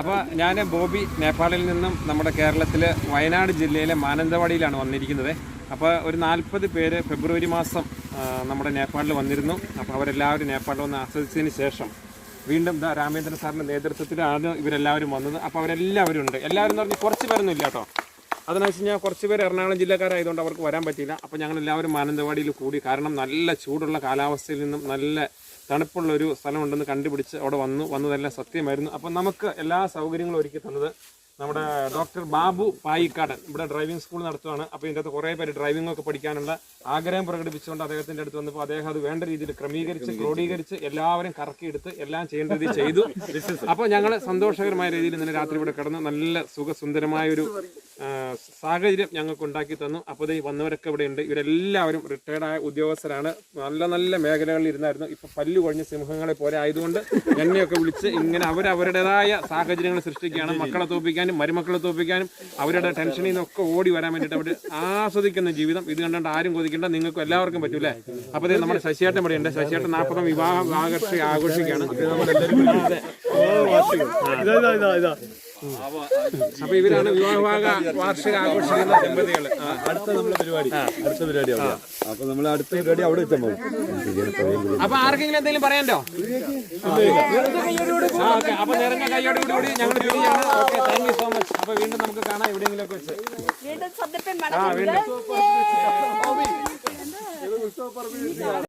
അപ്പോൾ ഞാൻ ബോബി നേപ്പാളിൽ നിന്നും നമ്മുടെ കേരളത്തിലെ വയനാട് ജില്ലയിലെ മാനന്തവാടിയിലാണ് വന്നിരിക്കുന്നത്. അപ്പോൾ ഒരു നാൽപ്പത് പേര് ഫെബ്രുവരി മാസം നമ്മുടെ നേപ്പാളിൽ വന്നിരുന്നു. അപ്പോൾ അവരെല്ലാവരും നേപ്പാളിൽ വന്ന് ആസ്വദിച്ചതിന് ശേഷം വീണ്ടും രാമേന്ദ്രൻ സാറിന്റെ നേതൃത്വത്തിലാണ് ഇവരെല്ലാവരും വന്നത്. അപ്പോൾ അവരെല്ലാവരും ഉണ്ട്. എല്ലാവരും എന്ന് പറഞ്ഞാൽ കുറച്ച് പേരൊന്നും ഇല്ല കേട്ടോ. അതെന്ന് വെച്ച് കഴിഞ്ഞാൽ കുറച്ച് പേര് എറണാകുളം ജില്ലക്കാരായതുകൊണ്ട് അവർക്ക് വരാൻ പറ്റിയില്ല. അപ്പോൾ ഞങ്ങൾ എല്ലാവരും മാനന്തവാടിയിൽ കൂടി കാരണം നല്ല ചൂടുള്ള കാലാവസ്ഥയിൽ നിന്നും നല്ല തണുപ്പുള്ള ഒരു സ്ഥലമുണ്ടെന്ന് കണ്ടുപിടിച്ച് അവിടെ വന്നു. വന്നതെല്ലാം സത്യമായിരുന്നു. അപ്പോൾ നമുക്ക് എല്ലാ സൗകര്യങ്ങളും ഒരുക്കി തന്നത് നമ്മുടെ ഡോക്ടർ ബാബു പായിക്കാടൻ. ഇവിടെ ഡ്രൈവിംഗ് സ്കൂൾ നടത്തുകയാണ് അപ്പോൾ ഇതിന്റെ അകത്ത് കുറേ പേര് ഡ്രൈവിംഗ് ഒക്കെ പഠിക്കാനുള്ള ആഗ്രഹം പ്രകടിപ്പിച്ചുകൊണ്ട് അദ്ദേഹത്തിന്റെ അടുത്ത് വന്നപ്പോൾ അദ്ദേഹം അത് വേണ്ട രീതിയിൽ ക്രമീകരിച്ച് ക്രോഡീകരിച്ച് എല്ലാവരും കറക്കിയെടുത്ത് എല്ലാം ചെയ്യേണ്ട രീതി ചെയ്തു അപ്പോൾ ഞങ്ങൾ സന്തോഷകരമായ രീതിയിൽ ഇന്നലെ രാത്രി ഇവിടെ കിടന്ന് നല്ല സുഖസുന്ദരമായ ഒരു സാഹചര്യം ഞങ്ങൾക്ക് ഉണ്ടാക്കി തന്നു. അപ്പോൾ ഈ വന്നവരൊക്കെ ഇവിടെ ഉണ്ട്. ഇവരെല്ലാവരും റിട്ടയർഡായ ഉദ്യോഗസ്ഥരാണ്. നല്ല നല്ല മേഖലകളിൽ ഇരുന്നായിരുന്നു. ഇപ്പം പല്ലു കൊഴിഞ്ഞ സിംഹങ്ങളെ പോലെ ആയതുകൊണ്ട് എന്നെയൊക്കെ വിളിച്ച് ഇങ്ങനെ അവരവരുടേതായ സാഹചര്യങ്ങൾ സൃഷ്ടിക്കുകയാണ്. മക്കളെ തോപ്പിക്കാനും മരുമക്കളെ തോപ്പിക്കാനും അവരുടെ ടെൻഷനിൽ നിന്നൊക്കെ ഓടി വരാൻ വേണ്ടിയിട്ട് അവർ ആസ്വദിക്കുന്ന ജീവിതം. ഇത് കണ്ടുകൊണ്ട് ആരും കൊതിക്കേണ്ട. നിങ്ങൾക്കും എല്ലാവർക്കും പറ്റൂലേ അപ്പോൾ ഇത് നമ്മുടെ ശശിയേട്ടൻ ഇവിടെ ഉണ്ട്. ശശിയേട്ടൻ നാൽപ്പതാം വിവാഹ ആകർഷ ആഘോഷിക്കുകയാണ്. അപ്പൊ ഇവരാണ് വിവാഹ വാർഷിക ആഘോഷിക്കുന്ന ദമ്പതികൾ അടുത്ത നമ്മുടെ പരിപാടി. അടുത്ത പരിപാടി അപ്പൊ നമ്മൾ അടുത്ത പരിപാടി അവിടെ വെച്ചാൽ പോകും. അപ്പൊ ആർക്കെങ്കിലും എന്തെങ്കിലും ഓക്കേ. അപ്പൊ നിറഞ്ഞ കൈയോട് കൂടി ഞങ്ങൾ പിരിയാണ് okay thank you so much അപ്പൊ വീണ്ടും നമുക്ക് കാണാം എവിടെയെങ്കിലും ഒക്കെ വെച്ച്. വീണ്ടും ആ വീണ്ടും.